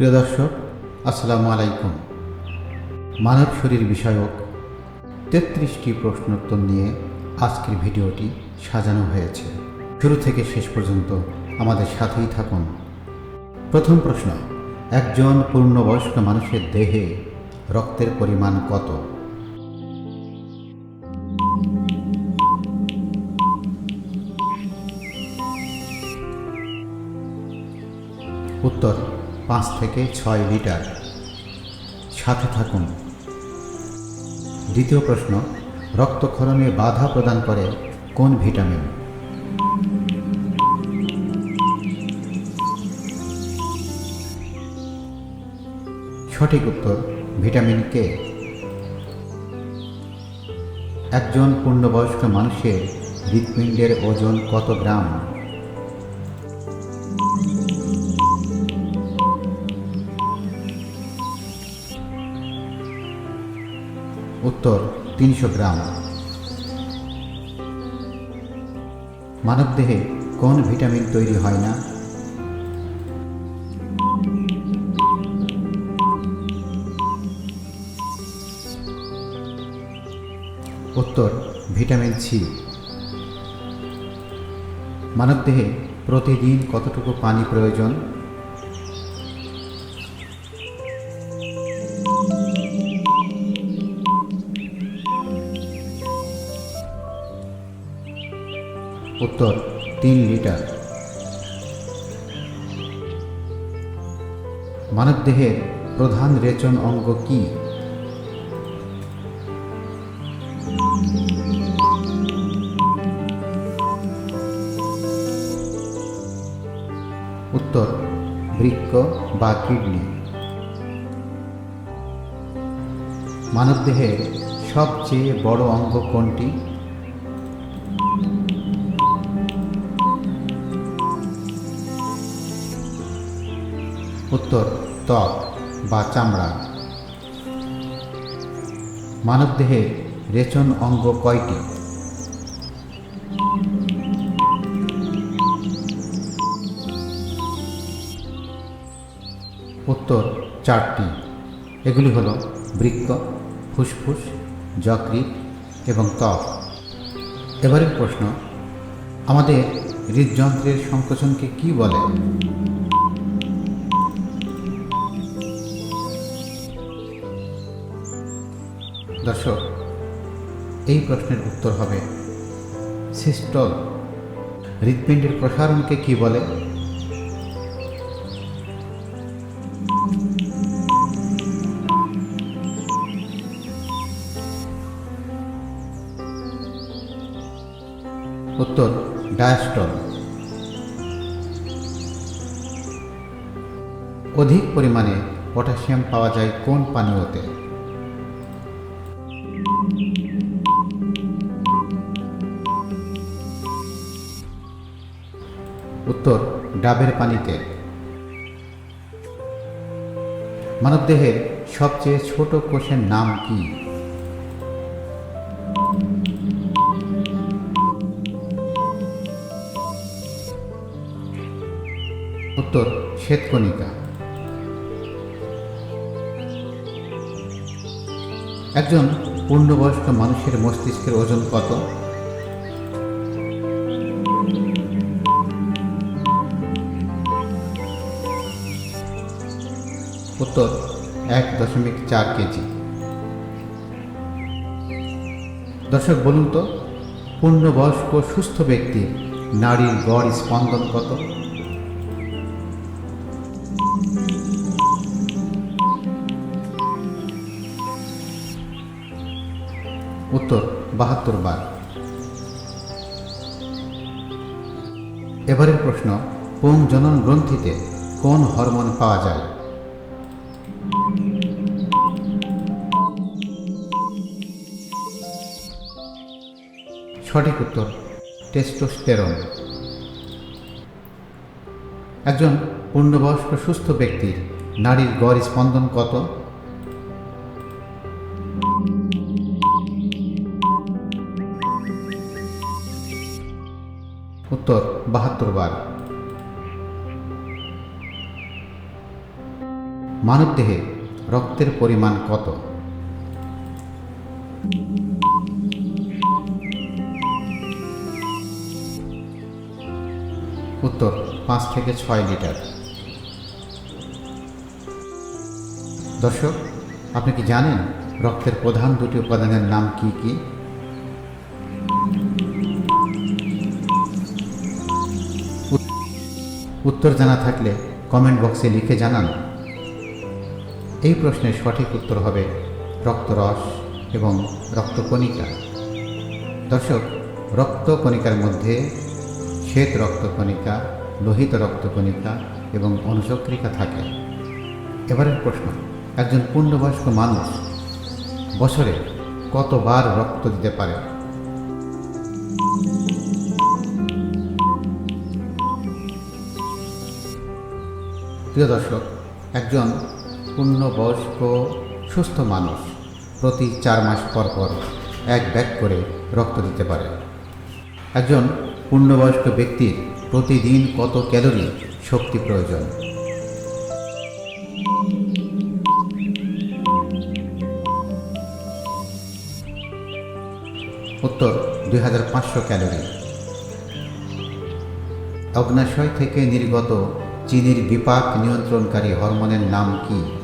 প্রিয় দর্শক, আসসালামু আলাইকুম। মানব শরীর বিষয়ক তেত্রিশটি প্রশ্নোত্তর নিয়ে আজকের ভিডিওটি সাজানো হয়েছে। শুরু থেকে শেষ পর্যন্ত আমাদের সাথেই থাকুন। প্রথম প্রশ্ন, একজন পূর্ণবয়স্ক মানুষের দেহে রক্তের পরিমাণ কত? উত্তর পাঁচ থেকে ছয় লিটার। সাথে থাকুন। দ্বিতীয় প্রশ্ন, রক্তক্ষরণে বাধা প্রদান করে কোন ভিটামিন? সঠিক উত্তর, ভিটামিন কে। একজন পূর্ণবয়স্ক মানুষের হৃৎপিণ্ডের ওজন কত গ্রাম? উত্তর তিনশো গ্রাম। মানবদেহে কোন ভিটামিন তৈরি হয় না? উত্তর, ভিটামিন সি। মানবদেহে প্রতিদিন কতটুকু পানি প্রয়োজন? উত্তর, তিন লিটার। মানবদেহের প্রধান রেচন অঙ্গ কি? উত্তর, বৃক্ক বা কিডনি। মানবদেহের সবচেয়ে বড় অঙ্গ কোনটি? উত্তর, ত্বক বা চামড়া। মানবদেহের রেচন অঙ্গ কয়টি? উত্তর, চারটি। এগুলি হল বৃক্ক, ফুসফুস, যকৃৎ এবং ত্বক। এবারের প্রশ্ন, আমাদের হৃদযন্ত্রের সংকোচনকে কি বলে? দর্শক, এই প্রশ্নের উত্তর হবে সিস্টল হৃৎপিণ্ডের প্রসারণকে কি বলে? উত্তর, ডায়াস্টল। অধিক পরিমাণে পটাশিয়াম পাওয়া যায় কোন পানীয়তে? উত্তর, ডাবের পানিতে। মানবদেহের সবচেয়ে ছোট কোষের নাম কি? উত্তর, শ্বেতকণিকা। একজন পূর্ণবয়স্ক মানুষের মস্তিষ্কের ওজন কত? উত্তর, এক দশমিক চার কেজি। দর্শক, বলুন তো, পূর্ণবয়স্ক, সুস্থ ব্যক্তির নারীর গড় স্পন্দন কত? উত্তর, বাহাত্তর বার। এবারের প্রশ্ন পুং জনন গ্রন্থিতে কোন হরমোন পাওয়া যায়? সঠিক উত্তর, টেস্টোস্টেরন। একজন পূর্ণবয়স্ক সুস্থ ব্যক্তির নারীর গড় স্পন্দন কত? উত্তর, বাহাত্তর বার। মানবদেহে রক্তের পরিমাণ কত? উত্তর, পাঁচ থেকে ছয় লিটার। দর্শক, আপনি কি জানেন রক্তের প্রধান দুটি উপাদানের নাম কি কি? উত্তর জানা থাকলে কমেন্ট বক্সে লিখে জানান। এই প্রশ্নের সঠিক উত্তর হবে রক্তরস এবং রক্তকণিকা। দর্শক, রক্তকণিকার মধ্যে শ্বেত রক্তকণিকা লোহিত রক্তকণিকা এবং অনুচক্রিকা থাকে। এবারের প্রশ্ন, একজন পূর্ণবয়স্ক মানুষ বছরে কতবার রক্ত দিতে পারে? প্রিয় দর্শক, একজন পূর্ণবয়স্ক, সুস্থ মানুষ প্রতি চার মাস পর পর এক ব্যাগ করে রক্ত দিতে পারে। একজন পূর্ণবয়স্ক ব্যক্তির প্রতিদিন কত ক্যালোরি শক্তি প্রয়োজন? উত্তর, দুই হাজার পাঁচশো ক্যালোরি। অগ্নাশয় থেকে নির্গত চিনির বিপাক নিয়ন্ত্রণকারী হরমোনের নাম কি?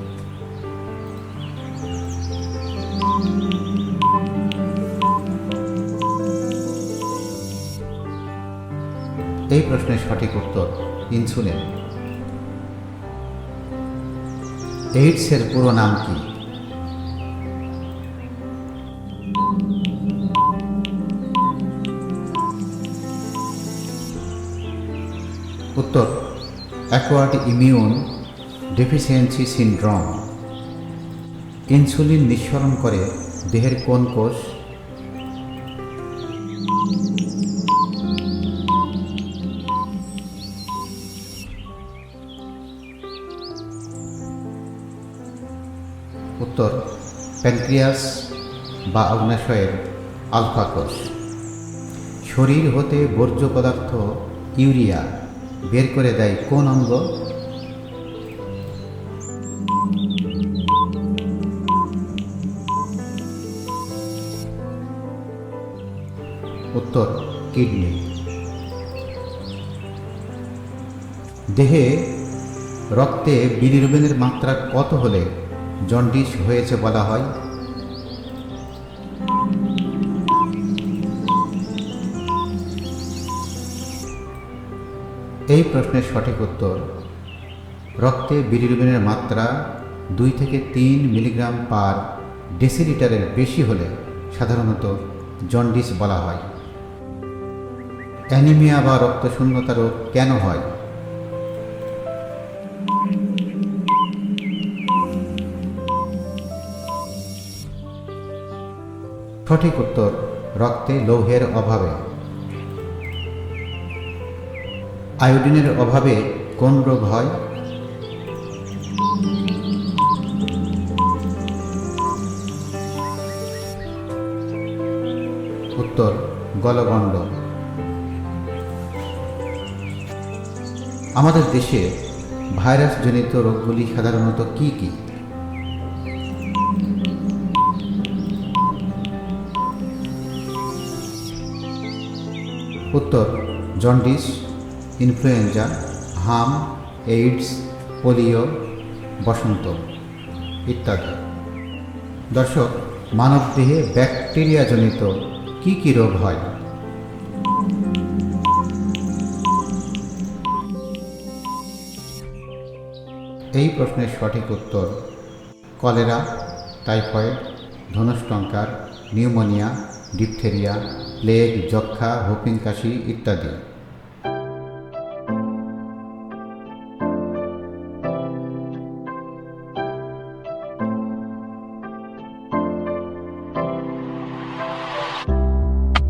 এই প্রশ্নের সঠিক উত্তর ইনসুলিন। এইডসের পুরো নাম কি? উত্তর acquired immune deficiency syndrome insulin নিঃসরণ করে দেহের কোন কোষ উত্তর, প্যানক্রিয়াস বা অগ্নাশয়ের আলফা কোষ। শরীর হতে বর্জ্য পদার্থ ইউরিয়া বের করে দেয় কোন অঙ্গ? উত্তর, কিডনি। দেহে রক্তে বিলিরুবিনের মাত্রা কত হলে জন্ডিস হয়েছে বলা হয়। এই প্রশ্নের সঠিক উত্তর, রক্তে বিলিরুবিনের মাত্রা দুই থেকে তিন মিলিগ্রাম পার ডেসিলিটারের বেশি হলে সাধারণত জন্ডিস বলা হয়। অ্যানিমিয়া বা রক্তশূন্যতা রোগ কেন হয়? সঠিক উত্তর, রক্তে লৌহের অভাবে। আয়োডিনের অভাবে কোন রোগ হয়? উত্তর, গলগণ্ড। আমাদের দেশে ভাইরাসজনিত রোগগুলি সাধারণত কি কি? উত্তর, জন্ডিস, ইনফ্লুয়েঞ্জা, হাম, এইডস, পোলিও, বসন্ত ইত্যাদি। দর্শক, মানবদেহে ব্যাকটেরিয়াজনিত কি কি রোগ হয়? এই প্রশ্নের সঠিক উত্তর, কলেরা, টাইফয়েড ধনুষ্টঙ্কার নিউমোনিয়া ডিপথেরিয়া প্লেগ যক্ষা হুপিং কাশি ইত্যাদি